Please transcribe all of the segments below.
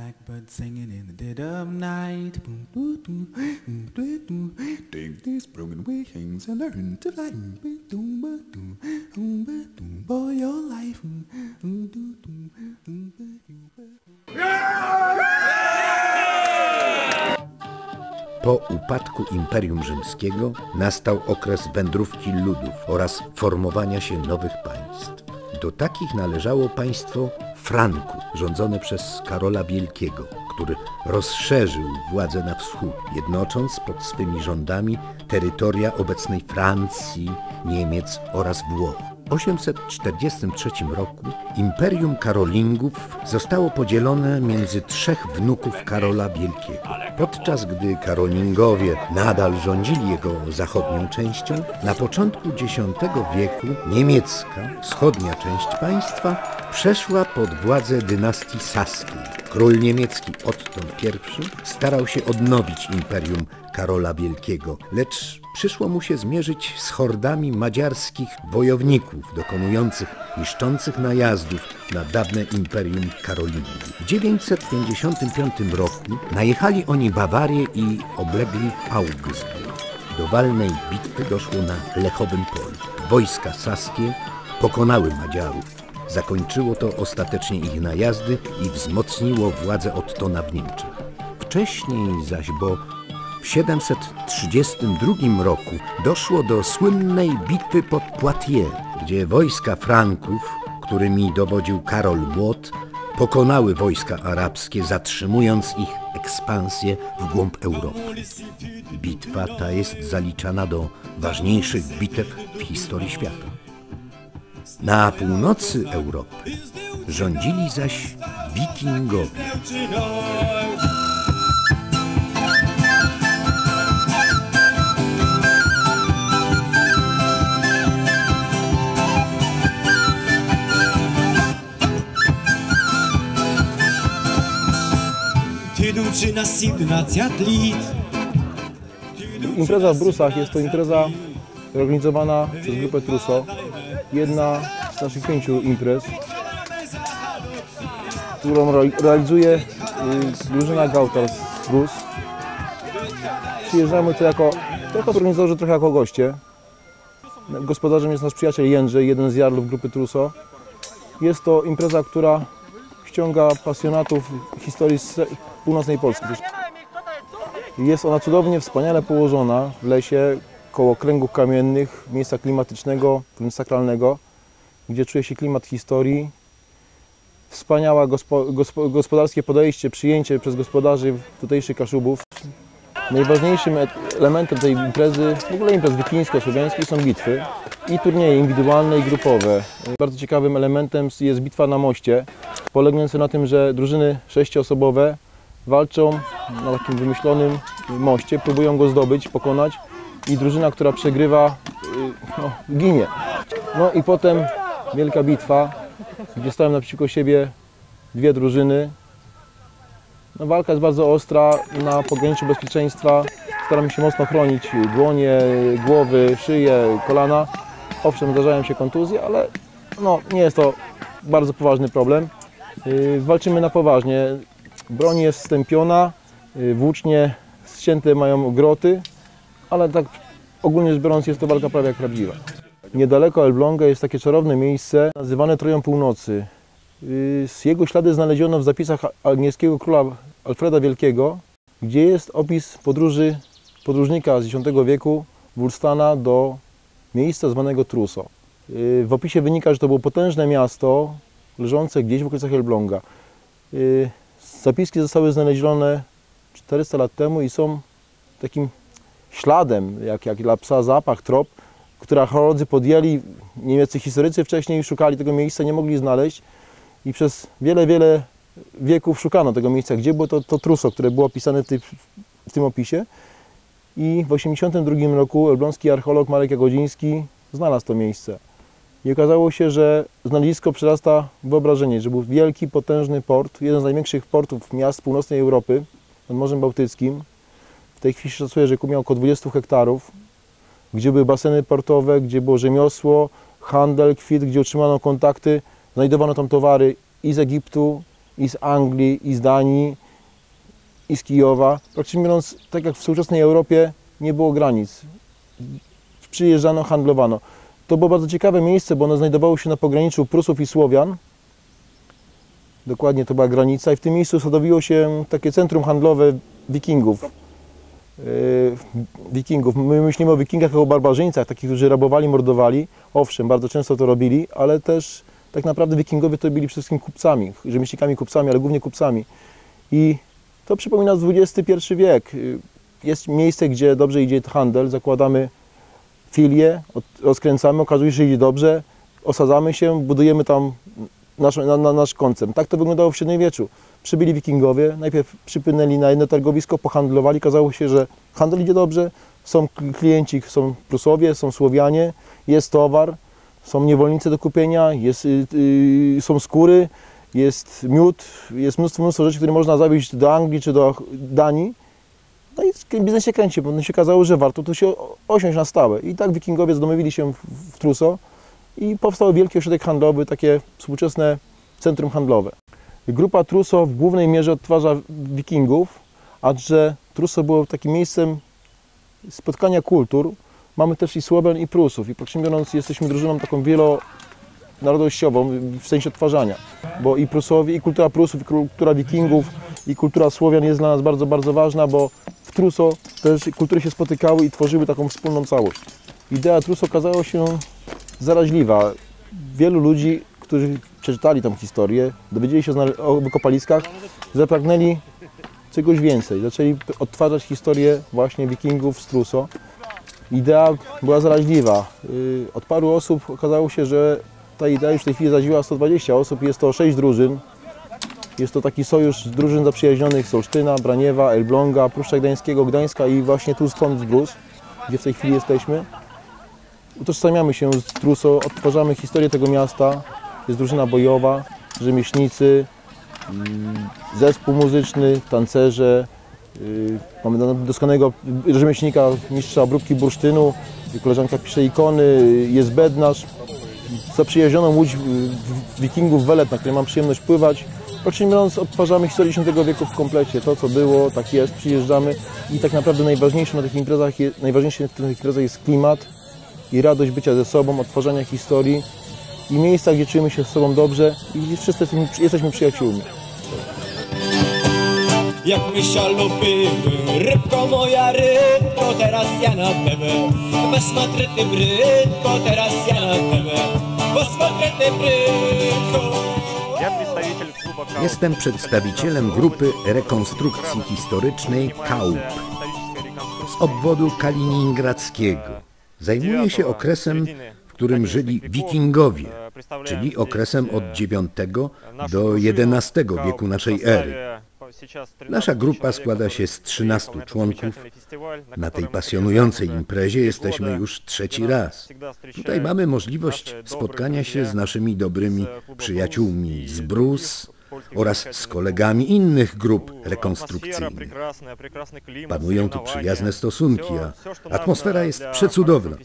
Blackbird singing in the dead of night. Broken wings and learn to fly. Boy, your life. Po upadku Imperium Rzymskiego nastał okres wędrówki ludów oraz formowania się nowych państw. Do takich należało państwo Franku, rządzone przez Karola Wielkiego, który rozszerzył władzę na wschód, jednocząc pod swymi rządami terytoria obecnej Francji, Niemiec oraz Włoch. W 843 roku Imperium Karolingów zostało podzielone między trzech wnuków Karola Wielkiego. Podczas gdy Karolingowie nadal rządzili jego zachodnią częścią, na początku X wieku niemiecka, wschodnia część państwa przeszła pod władzę dynastii saskiej. Król niemiecki Otton I starał się odnowić imperium Karola Wielkiego, lecz przyszło mu się zmierzyć z hordami madziarskich wojowników dokonujących niszczących najazdów na dawne imperium Karolingów. W 955 roku najechali oni Bawarię i oblegli Augsburg. Do walnej bitwy doszło na Lechowym Polu. Wojska saskie pokonały Madziarów. Zakończyło to ostatecznie ich najazdy i wzmocniło władzę Ottona w Niemczech. Wcześniej zaś, bo w 732 roku doszło do słynnej bitwy pod Poitiers, gdzie wojska Franków, którymi dowodził Karol Młot, pokonały wojska arabskie, zatrzymując ich ekspansję w głąb Europy. Bitwa ta jest zaliczana do ważniejszych bitew w historii świata. Na północy Europy rządzili zaś wikingowie. Impreza w Brusach jest to impreza organizowana przez grupę Truso. Jedna z naszych pięciu imprez, którą re- realizuje y, drużyna Gautar z Brus. Przyjeżdżamy tu jako, jako organizatorzy, trochę jako goście. Gospodarzem jest nasz przyjaciel Jędrzej, jeden z jarlów grupy Truso. Jest to impreza, która ściąga pasjonatów historii z północnej Polski. Jest ona cudownie, wspaniale położona w lesie, koło kręgów kamiennych, miejsca klimatycznego, wręcz sakralnego, gdzie czuje się klimat historii. Wspaniałe gospo, gospo, gospodarskie podejście, przyjęcie przez gospodarzy tutejszych Kaszubów. Najważniejszym e- elementem tej imprezy, w ogóle imprez wikińsko-słowiańskich są bitwy i turnieje indywidualne i grupowe. Bardzo ciekawym elementem jest bitwa na moście, polegająca na tym, że drużyny sześcioosobowe walczą na takim wymyślonym moście, próbują go zdobyć, pokonać i drużyna, która przegrywa, y, no, ginie. No i potem wielka bitwa, gdzie stoją naprzeciwko siebie dwie drużyny. No, walka jest bardzo ostra, na pograniczu bezpieczeństwa. Staramy się mocno chronić dłonie, głowy, szyję, kolana. Owszem, zdarzają się kontuzje, ale no, nie jest to bardzo poważny problem. Yy, Walczymy na poważnie. Broń jest stępiona, yy, włócznie ścięte mają groty, ale tak ogólnie rzecz biorąc jest to walka prawie jak prawdziwa. Niedaleko Elbląga jest takie czarowne miejsce nazywane Troją Północy. Z Jego ślady znaleziono w zapisach angielskiego króla Alfreda Wielkiego, gdzie jest opis podróży podróżnika z X wieku Wulstana do miejsca zwanego Truso. Yy, W opisie wynika, że to było potężne miasto leżące gdzieś w okolicach Elbląga. Yy, Zapiski zostały znalezione 400 lat temu i są takim śladem, jak, jak dla psa zapach, trop, który archeolodzy podjęli, niemieccy historycy wcześniej szukali tego miejsca, nie mogli znaleźć i przez wiele, wiele wieków szukano tego miejsca, gdzie było to, to truso, które było opisane w, tej, w tym opisie. I w 1982 roku elbląski archeolog Marek Jagodziński znalazł to miejsce. I okazało się, że znalezisko przerasta wyobrażenie, że był wielki, potężny port, jeden z największych portów miast północnej Europy nad Morzem Bałtyckim. W tej chwili się szacuje, że miał około 20 hektarów, gdzie były baseny portowe, gdzie było rzemiosło, handel, kwit, gdzie utrzymano kontakty, znajdowano tam towary i z Egiptu, i z Anglii, i z Danii, i z Kijowa. Praktycznie biorąc, tak jak w współczesnej Europie, nie było granic. Przyjeżdżano, handlowano. To było bardzo ciekawe miejsce, bo ono znajdowało się na pograniczu Prusów i Słowian. Dokładnie to była granica i w tym miejscu sadowiło się takie centrum handlowe wikingów. Yy, wikingów. My myślimy o wikingach jako o barbarzyńcach, takich, którzy rabowali, mordowali. Owszem, bardzo często to robili, ale też tak naprawdę wikingowie to byli przede wszystkim kupcami, rzemieślnikami, kupcami, ale głównie kupcami. I to przypomina XXI wiek. Yy, Jest miejsce, gdzie dobrze idzie handel, zakładamy filię, rozkręcamy, okazuje się, że idzie dobrze, osadzamy się, budujemy tam nasz, na, na nasz koncept. Tak to wyglądało w średniowieczu. Przybyli wikingowie, najpierw przypłynęli na jedno targowisko, pohandlowali, okazało się, że handel idzie dobrze, są kl- klienci, są Prusowie, są Słowianie, jest towar, są niewolnicy do kupienia, jest, y, y, są skóry, jest miód, jest mnóstwo, mnóstwo rzeczy, które można zawieźć do Anglii czy do Danii. No i biznes się kręci, bo się okazało, że warto tu się osiąść na stałe. I tak wikingowie zadomowili się w, w Truso i powstał wielki ośrodek handlowy, takie współczesne centrum handlowe. Grupa Truso w głównej mierze odtwarza wikingów, a że Truso było takim miejscem spotkania kultur, mamy też i Słowian i Prusów i praktycznie biorąc jesteśmy drużyną taką wielonarodowościową w sensie odtwarzania, bo i Prusowie, i kultura Prusów, i kultura Wikingów, i kultura Słowian jest dla nas bardzo, bardzo ważna, bo w Truso też kultury się spotykały i tworzyły taką wspólną całość. Idea Truso okazała się zaraźliwa. Wielu ludzi, którzy przeczytali tą historię, dowiedzieli się o wykopaliskach, zapragnęli czegoś więcej. Zaczęli odtwarzać historię właśnie wikingów z Truso. Idea była zaraźliwa. Yy, Od paru osób okazało się, że ta idea już w tej chwili zadziła 120 osób. Jest to 6 drużyn. Jest to taki sojusz drużyn zaprzyjaźnionych z Olsztyna, Braniewa, Elbląga, Pruszcza Gdańskiego, Gdańska i właśnie tu stąd z Brus, gdzie w tej chwili jesteśmy. Utożsamiamy się z Truso, odtwarzamy historię tego miasta. Jest drużyna bojowa, rzemieślnicy, mm, zespół muzyczny, tancerze. yy, Mamy do- doskonałego rzemieślnika, mistrza obróbki bursztynu. Koleżanka pisze ikony, jest bednarz. Zaprzyjaźnioną łódź wikingów Welet, na której mam przyjemność pływać. Praktycznie mówiąc, odtwarzamy historię X wieku w komplecie. To, co było, tak jest, przyjeżdżamy. I tak naprawdę najważniejsze na tych imprezach, najważniejsze na tych imprezach jest klimat i radość bycia ze sobą, odtwarzania historii i miejsca, gdzie czujemy się z sobą dobrze i wszyscy jesteśmy przyjaciółmi. Jak myślano były, rybko moja rybko, teraz ja na tebe. Posmatrę tym rybko, teraz ja na tebe. Posmatrę tym rybko. Jestem przedstawicielem grupy rekonstrukcji historycznej KAUP z obwodu kaliningradzkiego. Zajmuję się okresem którym żyli wikingowie, czyli okresem od IX do XI wieku naszej ery. Nasza grupa składa się z 13 członków. Na tej pasjonującej imprezie jesteśmy już trzeci raz. Tutaj mamy możliwość spotkania się z naszymi dobrymi przyjaciółmi z Brus oraz z kolegami innych grup rekonstrukcyjnych. Panują tu przyjazne stosunki, a atmosfera jest przecudowna.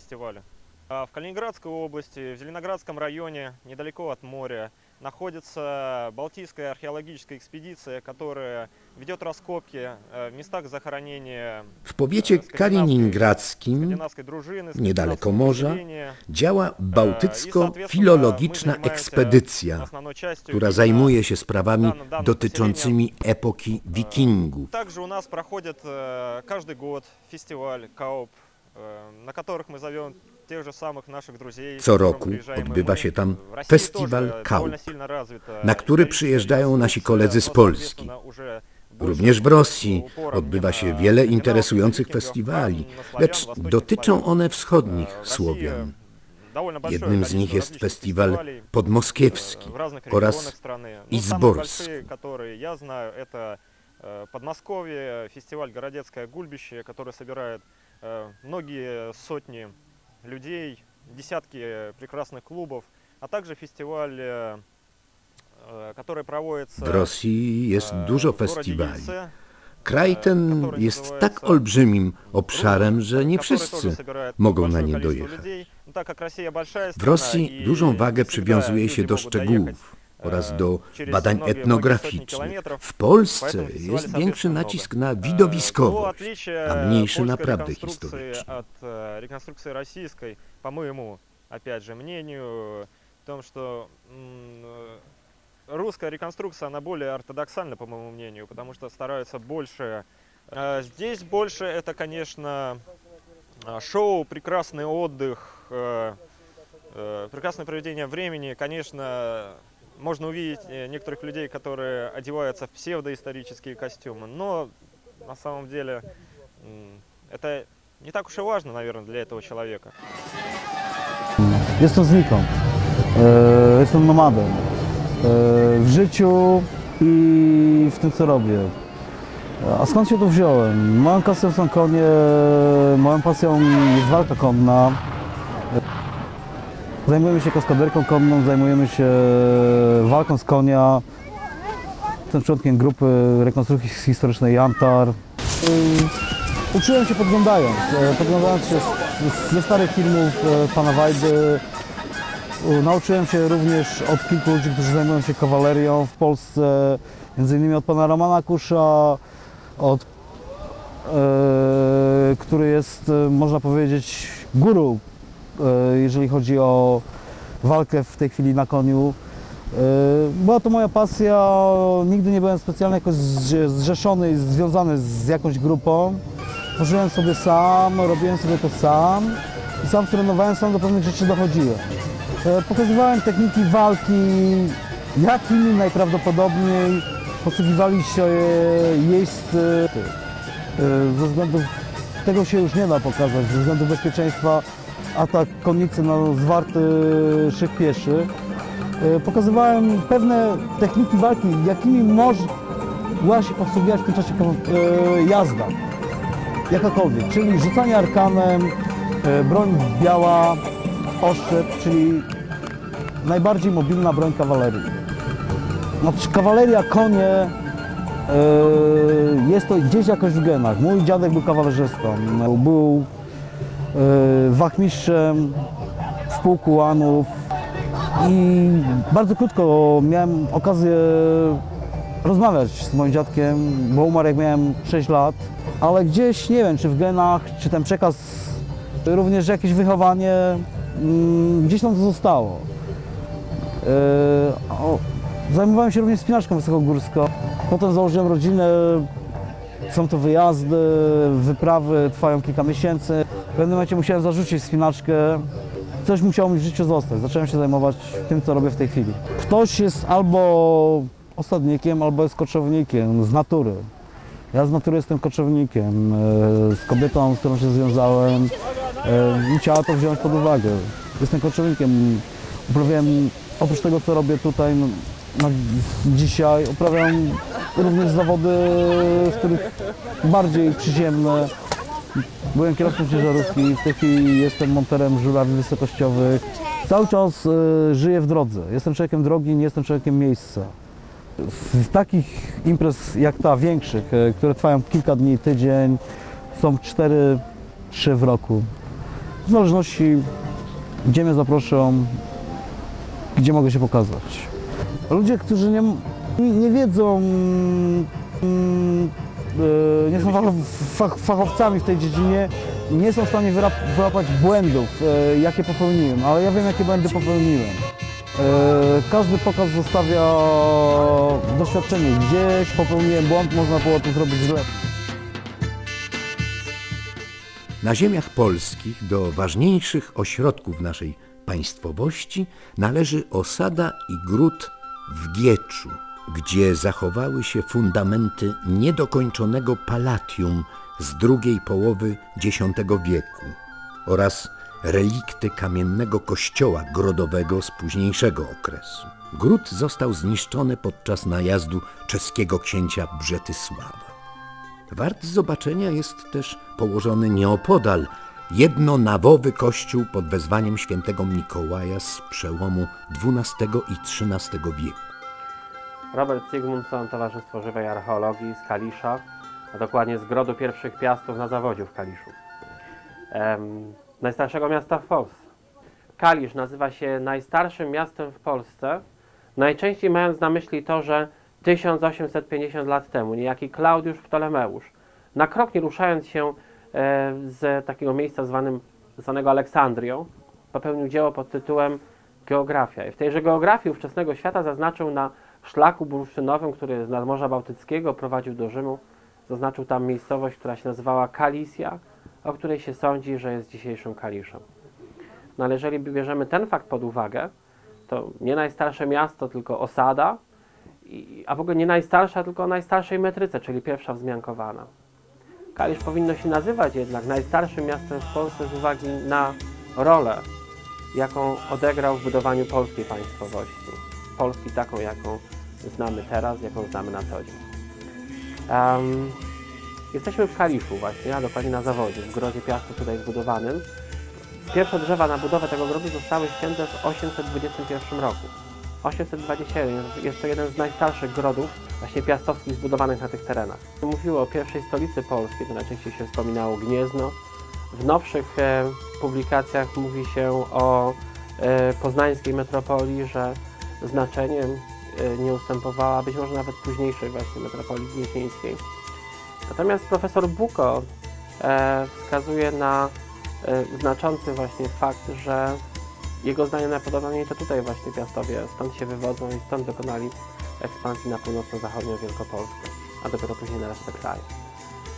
А В Калининградской области, в Зеленоградском районе, недалеко от моря, находится Балтийская археологическая экспедиция, которая ведет раскопки э, в местах захоронения W powiecie kaliningradzkim, niedaleko morza, населения. działa Э, bałtycko-filologiczna ekspedycja, частью która именно zajmuje się sprawami dotyczącymi epoki wikingów. Также у нас проходит э, каждый год фестиваль КАОП, э, на которых мы зовем тех же самых наших друзей. Co с которыми roku приезжаем и odbywa мы. się tam В России festiwal тоже КАУП, довольно сильно развито na który историческая przyjeżdżają nasi реконструкcja, koledzy z но, Polski. соответственно, уже больше Również w Rosji упором odbywa не się на wiele скандинавов, interesujących викингов, festiwali, а на lecz славян, dotyczą wschodnich one славян. wschodnich В России Słowian. довольно большое Jednym z nich количество jest различных festiwal фестивалей, podmoskiewski э, в разных oraz регионах страны. и Ну, самые Сборск. большие, которые я знаю, это э, Подмосковье, фестиваль Городецкое гульбище, который собирает э, многие сотни людей, десятки прекрасных клубов, а также фестиваль, э, э, который проводится W Rosji jest э, dużo в городе festiwali. Ельце, Kraj ten который jest называется tak olbrzymim obszarem, że nie который wszyscy тоже собирает mogą na большое nie количество dojechać. людей. No, tak jak Россия большая W страна Rosji i dużą nie wagę всегда przywiązuje люди się do mogą dojechać, szczegółów. Oraz do badań etnograficznych. W Polsce jest większy nacisk na widowiskowość, a mniejszy э, реконструкции российской, по моему, опять же, мнению, в том, что русская реконструкция, она более ортодоксальна, по моему мнению, потому что стараются больше... э, Здесь больше это, конечно, э, шоу, прекрасный отдых, э, прекрасное проведение времени. Конечно, можно увидеть э, некоторых людей, которые одеваются в псевдоисторические костюмы, но на самом деле это не так уж и важно, наверное, для этого человека. Jestem znikąd. E, jestem nomadem. E, w życiu i w tym, co robię. A skąd się tu wziąłem? Moją pasją są konie, moją pasją jest walka konna. Zajmujemy się kaskaderką konną, zajmujemy się walką z konia. Jestem członkiem grupy rekonstrukcji historycznej Jantar. Y, Uczyłem się podglądając, e, podglądając się ze starych filmów e, pana Wajdy. Nauczyłem się również od kilku ludzi, którzy zajmują się kawalerią w Polsce, między innymi od pana Romana Kusza, od, e, który jest, można powiedzieć, guru, jeżeli chodzi o walkę w tej chwili na koniu. E, Była to moja pasja, nigdy nie byłem specjalnie jakoś zrze- zrzeszony i związany z jakąś grupą. Tworzyłem sobie sam, robiłem sobie to sam i sam trenowałem, sam do pewnych rzeczy dochodziłem. E, Pokazywałem techniki walki, jakimi najprawdopodobniej posługiwali się e, jeźdźcy. E, Ze względów tego się już nie da pokazać, ze względu bezpieczeństwa atak konnicy na zwarty szyk pieszy. E, Pokazywałem pewne techniki walki, jakimi mogła się posługiwać w tym czasie e, jazda jakakolwiek, czyli rzucanie arkanem, e, broń biała, oszczep, czyli najbardziej mobilna broń kawalerii. Znaczy kawaleria, konie, jest to gdzieś jakoś w genach. Mój dziadek był kawalerzystą, był e, wachmistrzem w pułku Łanów i bardzo krótko miałem okazję rozmawiać z moim dziadkiem, bo umarł jak miałem 6 lat, ale gdzieś, nie wiem, czy w genach, czy ten przekaz, również jakieś wychowanie, mm, gdzieś tam to zostało. O, Zajmowałem się również spinaczką wysokogórską. Potem założyłem rodzinę. Są to wyjazdy, wyprawy, trwają kilka miesięcy. W pewnym momencie musiałem zarzucić spinaczkę. Coś musiało mi w życiu zostać. Zacząłem się zajmować tym, co robię w tej chwili. Ktoś jest albo osadnikiem, albo jest koczownikiem z natury. Ja z natury jestem koczownikiem. E, Z kobietą, z którą się związałem, e, musiała to wziąć pod uwagę. Jestem koczownikiem. Uprawiam, oprócz tego, co robię tutaj no, dzisiaj, uprawiam również zawody, w których bardziej przyziemne. Byłem kierowcą ciężarówki, w tej chwili jestem monterem żurawi wysokościowych. Cały czas e, żyję w drodze. Jestem człowiekiem drogi, nie jestem człowiekiem miejsca. Z takich imprez jak ta, większych, e, które trwają kilka dni, tydzień, są cztery, trzy w roku. W zależności, gdzie mnie zaproszą, gdzie mogę się pokazać. Ludzie, którzy nie, nie wiedzą, mm, e, nie są fach- fach, fachowcami w tej dziedzinie, nie są w stanie wyłapać błędów, e, jakie popełniłem, ale ja wiem, jakie błędy popełniłem. E, Każdy pokaz zostawia doświadczenie. Gdzieś popełniłem błąd, można było to zrobić lepiej. Na ziemiach polskich do ważniejszych ośrodków naszej państwowości należy osada i gród w Gieczu, gdzie zachowały się fundamenty niedokończonego palatium z drugiej połowy X wieku oraz relikty kamiennego kościoła grodowego z późniejszego okresu. Gród został zniszczony podczas najazdu czeskiego księcia Brzetysława. Wart zobaczenia jest też położony nieopodal jednonawowy kościół pod wezwaniem świętego Mikołaja z przełomu XII i XIII wieku. Robert Sigmundson, Towarzystwo Żywej Archeologii z Kalisza, a dokładnie z Grodu Pierwszych Piastów na Zawodziu w Kaliszu. Em, najstarszego miasta w Polsce. Kalisz nazywa się najstarszym miastem w Polsce, Najczęściej mając na myśli to, że 1850 lat temu niejaki Klaudiusz Ptolemeusz, na krok nie ruszając się e, z takiego miejsca zwanym, zwanego Aleksandrią, popełnił dzieło pod tytułem Geografia. I w tejże geografii ówczesnego świata zaznaczył na szlaku bursztynowym, który z nadmorza Bałtyckiego prowadził do Rzymu, zaznaczył tam miejscowość, która się nazywała Kalisja, o której się sądzi, że jest dzisiejszą Kaliszą. No ale jeżeli bierzemy ten fakt pod uwagę, to nie najstarsze miasto, tylko osada, a w ogóle nie najstarsza, tylko o najstarszej metryce, czyli pierwsza wzmiankowana. Kalisz powinno się nazywać jednak najstarszym miastem w Polsce z uwagi na rolę, jaką odegrał w budowaniu polskiej państwowości. Polski taką, jaką znamy teraz, jaką znamy na co dzień. Em, jesteśmy w Kaliszu właśnie, a dokładnie na zawodzie, w grodzie piastu tutaj zbudowanym. Pierwsze drzewa na budowę tego grodu zostały ścięte w 821 roku. 821 jest to jeden z najstarszych grodów właśnie piastowskich zbudowanych na tych terenach. Mówiło o pierwszej stolicy Polski, to najczęściej się wspominało Gniezno. W nowszych e, publikacjach mówi się o e, poznańskiej metropolii, że znaczeniem nie ustępowała być może nawet późniejszej właśnie metropolii gnieźnieńskiej. Natomiast profesor Buko e, wskazuje na e, znaczący właśnie fakt, że jego zdaniem najpodobniej to tutaj właśnie Piastowie stąd się wywodzą i stąd dokonali ekspansji na północno-zachodnią Wielkopolskę, a dopiero później na resztę kraju.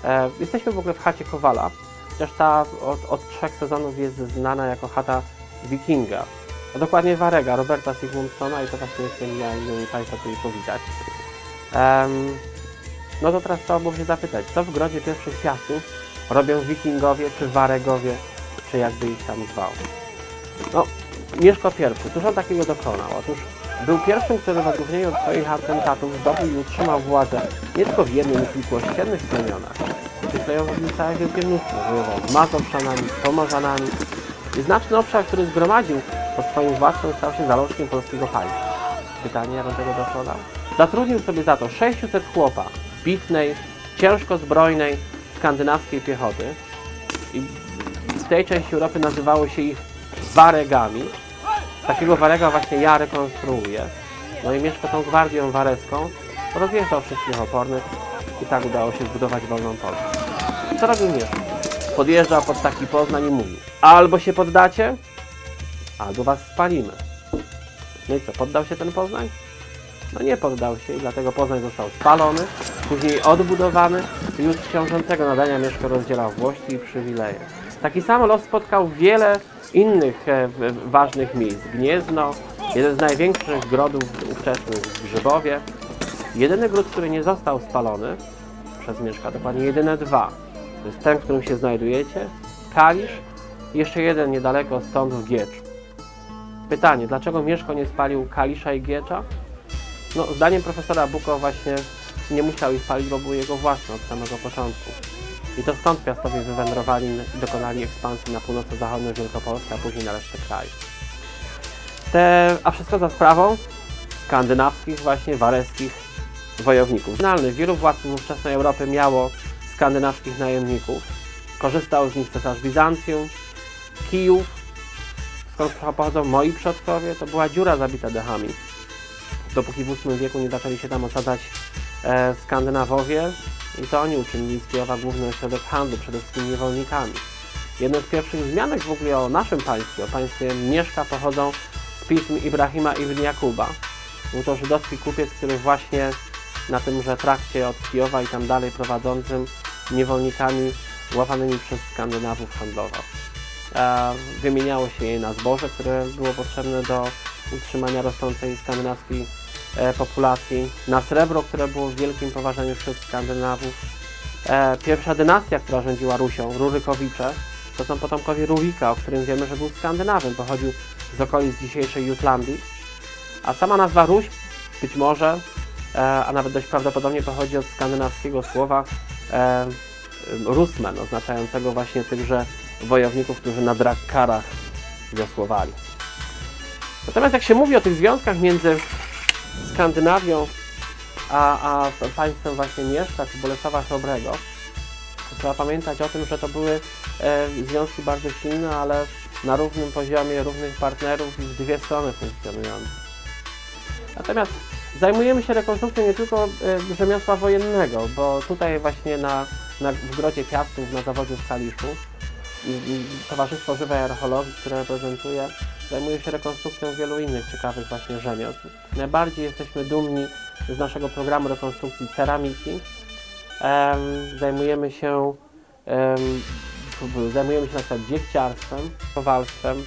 E, jesteśmy w ogóle w chacie Kowala, chociaż ta od, od trzech sezonów jest znana jako chata wikinga, a dokładnie Warega, Roberta Sigmundsona i to właśnie jestem ja i inni Państwo tutaj powitać. Em, no to teraz trzeba było się zapytać, co w grodzie pierwszych piastów robią wikingowie, czy waregowie, czy jakby ich tam zwał. No, Mieszko I, cóż on takiego dokonał? Otóż był pierwszym, który w odróżnieniu od swoich atentatów zdobył i utrzymał władzę nie tylko w jednym i kilku ościennych plemionach, tylko ją w całe wielkie mnóstwo Mazowszanami, z Pomorzanami i znaczny obszar, który zgromadził pod swoim władcą stał się zalążkiem polskiego państwa. Pytanie, tego dokonał? Zatrudnił sobie za to 600 chłopa, bitnej, ciężko zbrojnej, skandynawskiej piechoty i w tej części Europy nazywało się ich waregami. Takiego warega właśnie ja rekonstruuję. No i mieszka tą gwardią wareską, rozjeżdżał wszystkich opornych i tak udało się zbudować wolną Polskę. Co robił Mieszko? Podjeżdżał pod taki Poznań i mówił albo się poddacie, albo was spalimy. No i co, poddał się ten Poznań? No nie poddał się i dlatego Poznań został spalony, później odbudowany i już książęcego nadania Mieszko rozdzielał włości i przywileje. Taki sam los spotkał wiele innych e, ważnych miejsc. Gniezno, jeden z największych grodów ówczesnych w Grzybowie. Jedyny gród, który nie został spalony przez Mieszka, dokładnie jedyne dwa. To jest ten, w którym się znajdujecie, Kalisz jeszcze jeden niedaleko stąd w Gieczu. Pytanie, dlaczego Mieszko nie spalił Kalisza i Giecza? No, zdaniem profesora Buko właśnie nie musiał ich palić, bo były jego własne od samego początku. I to stąd Piastowie wywędrowali i dokonali ekspansji na północno-zachodnią Wielkopolskę, a później na resztę kraju. Te, a wszystko za sprawą skandynawskich, właśnie wareskich wojowników. Znalnych wielu władców ówczesnej Europy miało skandynawskich najemników. Korzystał z nich cesarz Bizancjum, Kijów, skąd pochodzą moi przodkowie, to była dziura zabita dechami. Dopóki w VIII wieku nie zaczęli się tam osadzać e, Skandynawowie, i to oni uczynili z Kijowa główny ośrodek handlu, przede wszystkim niewolnikami. Jedne z pierwszych wzmianek w ogóle o naszym państwie, o państwie Mieszka pochodzą z pism Ibrahima ibn Jakuba. Był to żydowski kupiec, który właśnie na tymże trakcie od Kijowa i tam dalej prowadzącym niewolnikami łapanymi przez Skandynawów handlował. Wymieniało się je na zboże, które było potrzebne do utrzymania rosnącej skandynawskiej e, populacji, na srebro, które było w wielkim poważaniu wśród Skandynawów. E, pierwsza dynastia, która rządziła Rusią, Rurykowicze, to są potomkowie Rurika, o którym wiemy, że był Skandynawem, pochodził z okolic dzisiejszej Jutlandii. A sama nazwa Ruś być może, e, a nawet dość prawdopodobnie pochodzi od skandynawskiego słowa Rusmen, oznaczającego właśnie tychże wojowników, którzy na Drakkarach wiosłowali. Natomiast jak się mówi o tych związkach między Skandynawią a, a państwem właśnie Mieszka czy Bolesława Chrobrego, to trzeba pamiętać o tym, że to były e, związki bardzo silne, ale na równym poziomie, równych partnerów i w dwie strony funkcjonujące. Natomiast zajmujemy się rekonstrukcją nie tylko e, rzemiosła wojennego, bo tutaj właśnie na, na, w Grocie Piastów, na zawodzie w Kaliszu, Towarzystwo Żywej Archeologii, które reprezentuję, zajmuje się rekonstrukcją wielu innych ciekawych właśnie rzemiosł. Najbardziej jesteśmy dumni z naszego programu rekonstrukcji ceramiki. Em, zajmujemy się zajmujemy się na przykład dziegciarstwem, kowalstwem.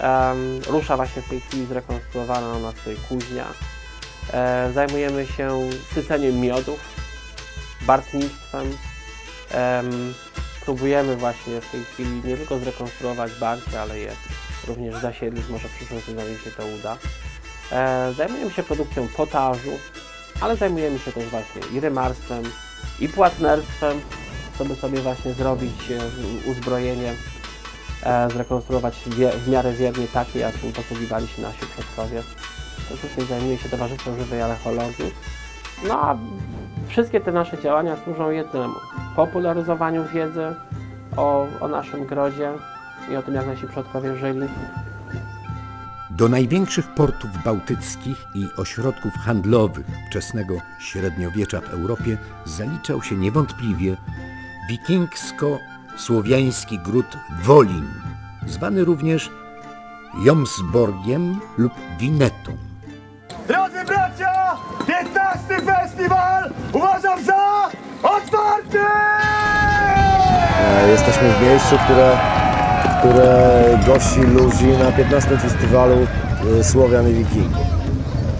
Em, rusza właśnie w tej chwili zrekonstruowana u nas tutaj kuźnia. E, zajmujemy się syceniem miodów, bartnictwem. Em, próbujemy właśnie w tej chwili nie tylko zrekonstruować banki, ale je również zasiedlić, może w przyszłym sezonie się to uda. E, zajmujemy się produkcją potażu, ale zajmujemy się też właśnie i rymarstwem, i płatnerstwem, żeby sobie właśnie zrobić e, uzbrojenie, e, zrekonstruować w miarę wiernie takie, jakim posługiwali się nasi przodkowie. To wszystkim zajmuje się Towarzystwo Żywej Archeologii. No a wszystkie te nasze działania służą jednemu. Popularyzowaniu wiedzy o, o naszym grodzie i o tym, jak nasi przodkowie żyli. Do największych portów bałtyckich i ośrodków handlowych wczesnego średniowiecza w Europie zaliczał się niewątpliwie wikingsko-słowiański gród Wolin, zwany również Jomsborgiem lub Winetą. Drodzy bracia, 15 festiwal uważam za otwarty! E, Jesteśmy w miejscu, które, które gości ludzi na 15 festiwalu e, Słowian i Wikingów.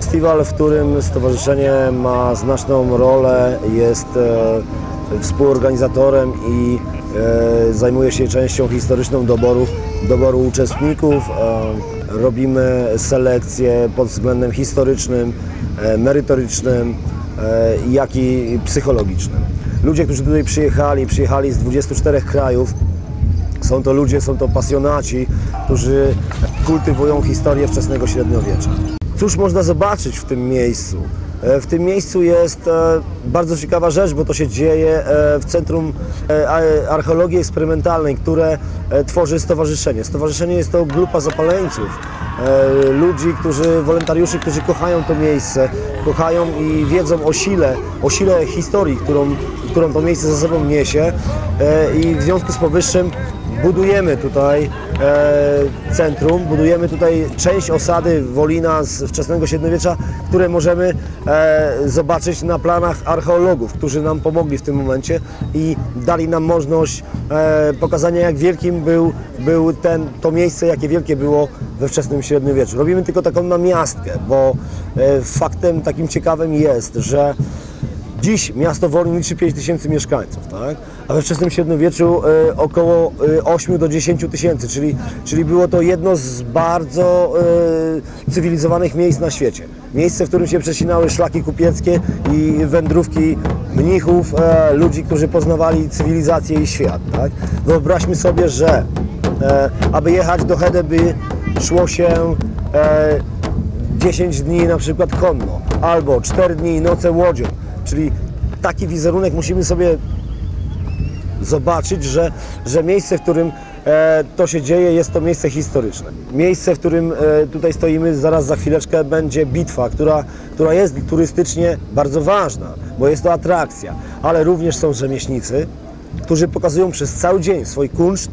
Festiwal, w którym stowarzyszenie ma znaczną rolę, jest e, współorganizatorem i zajmuje się częścią historyczną doboru, doboru uczestników. Robimy selekcję pod względem historycznym, e, merytorycznym, e, jak i psychologicznym. Ludzie, którzy tutaj przyjechali, przyjechali z 24 krajów, są to ludzie, są to pasjonaci, którzy kultywują historię wczesnego średniowiecza. Cóż można zobaczyć w tym miejscu? E, W tym miejscu jest e, bardzo ciekawa rzecz, bo to się dzieje e, w Centrum Archeologii Eksperymentalnej, które tworzy stowarzyszenie. Stowarzyszenie jest to grupa zapaleńców, ludzi, którzy, wolontariuszy, którzy kochają to miejsce, kochają i wiedzą o sile, o sile historii, którą, którą to miejsce za sobą niesie i w związku z powyższym budujemy tutaj e, centrum, budujemy tutaj część osady Wolina z wczesnego średniowiecza, które możemy e, zobaczyć na planach archeologów, którzy nam pomogli w tym momencie i dali nam możliwość e, pokazania jak wielkim był, był ten, to miejsce, jakie wielkie było we wczesnym średniowieczu. Robimy tylko taką namiastkę, bo e, faktem takim ciekawym jest, że Dziś miasto Wolin liczy 5 tysięcy mieszkańców, tak? a we wczesnym średniowieczu e, około e, 8 do 10 tysięcy, czyli, czyli było to jedno z bardzo e, cywilizowanych miejsc na świecie. Miejsce, w którym się przecinały szlaki kupieckie i wędrówki mnichów, e, ludzi, którzy poznawali cywilizację i świat. Tak? Wyobraźmy sobie, że e, aby jechać do Hedeby szło się e, 10 dni na przykład konno, albo 4 dni noce łodzią. Czyli taki wizerunek musimy sobie zobaczyć, że, że miejsce, w którym e, to się dzieje, jest to miejsce historyczne. Miejsce, w którym e, tutaj stoimy, zaraz za chwileczkę będzie bitwa, która, która jest turystycznie bardzo ważna, bo jest to atrakcja, ale również są rzemieślnicy, którzy pokazują przez cały dzień swój kunszt,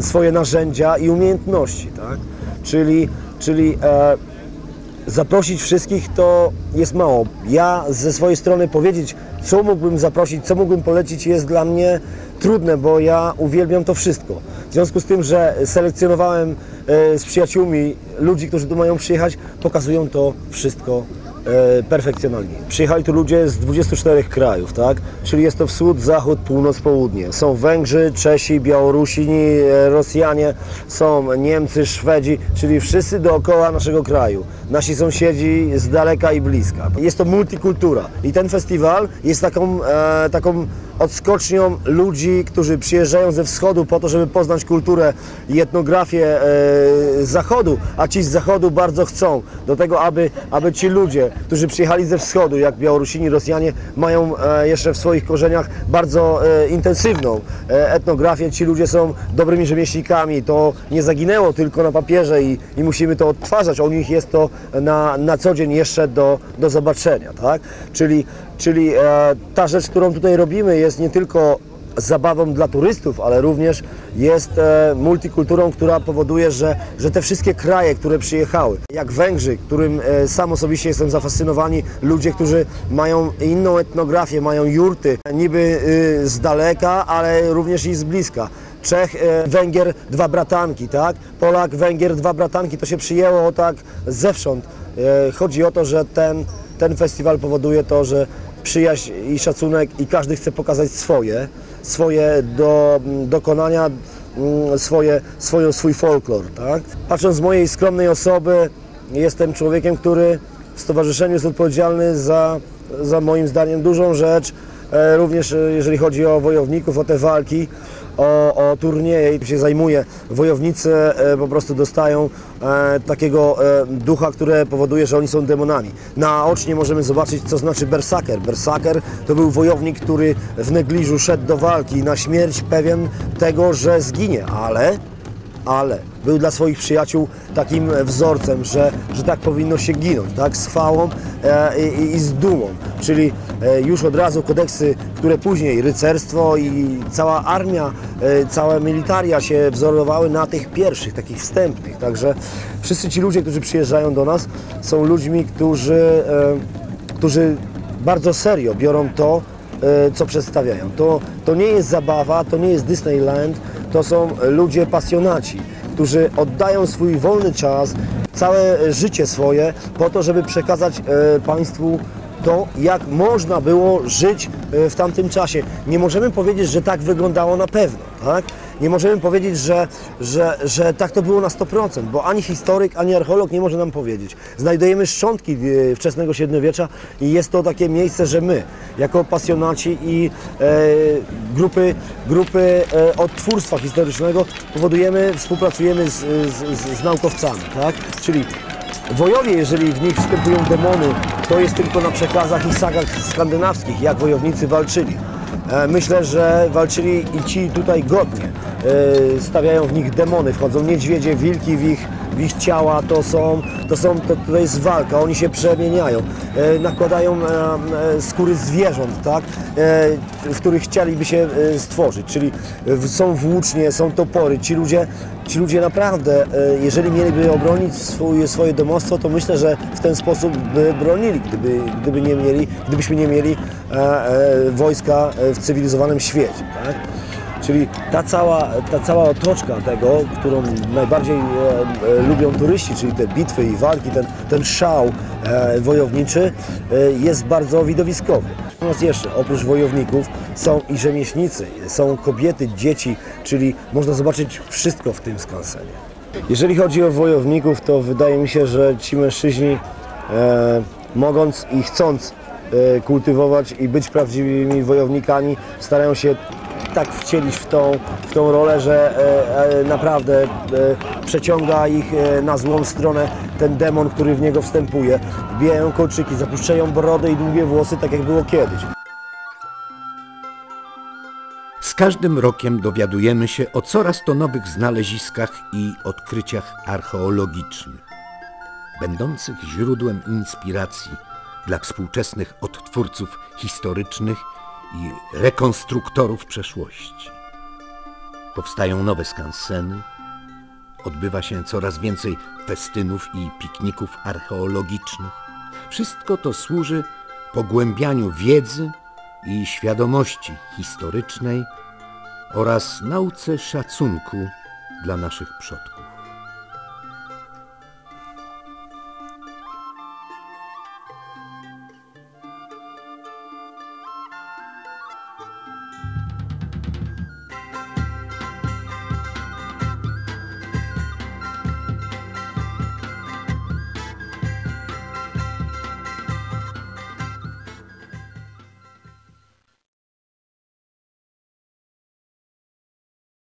swoje narzędzia i umiejętności, tak? Czyli, czyli e, zaprosić wszystkich to jest mało. Ja ze swojej strony powiedzieć, co mógłbym zaprosić, co mógłbym polecić jest dla mnie trudne, bo ja uwielbiam to wszystko. W związku z tym, że selekcjonowałem e, z przyjaciółmi ludzi, którzy tu mają przyjechać, pokazują to wszystko e, perfekcjonalnie. Przyjechali tu ludzie z 24 krajów, tak? Czyli jest to wschód, zachód, północ, południe. Są Węgrzy, Czesi, Białorusini, e, Rosjanie, są Niemcy, Szwedzi, czyli wszyscy dookoła naszego kraju. Nasi sąsiedzi z daleka i bliska. Jest to multikultura i ten festiwal jest taką, e, taką odskocznią ludzi, którzy przyjeżdżają ze wschodu po to, żeby poznać kulturę i etnografię e, z zachodu, a ci z zachodu bardzo chcą do tego, aby, aby ci ludzie, którzy przyjechali ze wschodu, jak Białorusini, Rosjanie, mają e, jeszcze w swoich korzeniach bardzo e, intensywną etnografię. Ci ludzie są dobrymi rzemieślnikami. To nie zaginęło tylko na papierze i, i musimy to odtwarzać. U nich jest to na, na co dzień jeszcze do, do zobaczenia, tak? Czyli, czyli e, ta rzecz, którą tutaj robimy jest nie tylko zabawą dla turystów, ale również jest e, multikulturą, która powoduje, że, że te wszystkie kraje, które przyjechały, jak Węgrzy, którym e, sam osobiście jestem zafascynowani, ludzie, którzy mają inną etnografię, mają jurty, niby y, z daleka, ale również i z bliska. Czech, e, Węgier, dwa bratanki, tak? Polak, Węgier, dwa bratanki, to się przyjęło tak zewsząd. E, chodzi o to, że ten, ten festiwal powoduje to, że przyjaźń i szacunek i każdy chce pokazać swoje, swoje do, dokonania, mm, swoje, swoją, swój folklor, tak? Patrząc z mojej skromnej osoby, jestem człowiekiem, który w stowarzyszeniu jest odpowiedzialny za, za moim zdaniem dużą rzecz, e, również jeżeli chodzi o wojowników, o te walki, o, o turnieje i się zajmuję. Wojownicy e, po prostu dostają e, takiego e, ducha, które powoduje, że oni są demonami. Naocznie możemy zobaczyć, co znaczy bersaker. Bersaker to był wojownik, który w negliżu szedł do walki na śmierć pewien tego, że zginie, ale ale był dla swoich przyjaciół takim wzorcem, że, że tak powinno się ginąć, tak, z chwałą e, i, i z dumą. Czyli e, już od razu kodeksy, które później rycerstwo i cała armia, e, całe militaria się wzorowały na tych pierwszych, takich wstępnych. Także wszyscy ci ludzie, którzy przyjeżdżają do nas, są ludźmi, którzy, e, którzy bardzo serio biorą to, e, co przedstawiają. To, to nie jest zabawa, to nie jest Disneyland, to są ludzie pasjonaci, którzy oddają swój wolny czas, całe życie swoje po to, żeby przekazać e, Państwu to, jak można było żyć e, w tamtym czasie. Nie możemy powiedzieć, że tak wyglądało na pewno, tak? Nie możemy powiedzieć, że, że, że tak to było na 100%, bo ani historyk, ani archeolog nie może nam powiedzieć. Znajdujemy szczątki e, wczesnego średniowiecza i jest to takie miejsce, że my, jako pasjonaci i e, grupy, grupy e, odtwórstwa historycznego powodujemy, współpracujemy z, z, z, naukowcami, tak? Czyli Wojowie, jeżeli w nich wstępują demony, to jest tylko na przekazach i sagach skandynawskich, jak wojownicy walczyli. E, Myślę, że walczyli i ci tutaj godnie. E, Stawiają w nich demony, wchodzą niedźwiedzie, wilki w ich, ich ciała, to są, to są, to, to jest walka, oni się przemieniają, e, nakładają e, e, skóry zwierząt, tak, w których chcieliby się stworzyć, czyli są włócznie, są topory, ci ludzie, ci ludzie naprawdę, jeżeli mieliby obronić swój, swoje domostwo, to myślę, że w ten sposób by bronili, gdyby, gdyby nie mieli, gdybyśmy nie mieli wojska w cywilizowanym świecie, tak? Czyli ta cała, ta cała otoczka tego, którą najbardziej e, e, lubią turyści, czyli te bitwy i walki, ten, ten szał e, wojowniczy e, jest bardzo widowiskowy. Natomiast jeszcze, oprócz wojowników są i rzemieślnicy, są kobiety, dzieci, czyli można zobaczyć wszystko w tym skansenie. Jeżeli chodzi o wojowników, to wydaje mi się, że ci mężczyźni e, mogąc i chcąc e, kultywować i być prawdziwymi wojownikami, starają się tak wcielić w tą, w tą rolę, że e, e, naprawdę e, przeciąga ich na złą stronę ten demon, który w niego wstępuje. Wbijają kolczyki, zapuszczają brodę i długie włosy, tak jak było kiedyś. Z każdym rokiem dowiadujemy się o coraz to nowych znaleziskach i odkryciach archeologicznych, będących źródłem inspiracji dla współczesnych odtwórców historycznych i rekonstruktorów przeszłości. Powstają nowe skanseny, odbywa się coraz więcej festynów i pikników archeologicznych. Wszystko to służy pogłębianiu wiedzy i świadomości historycznej oraz nauce szacunku dla naszych przodków.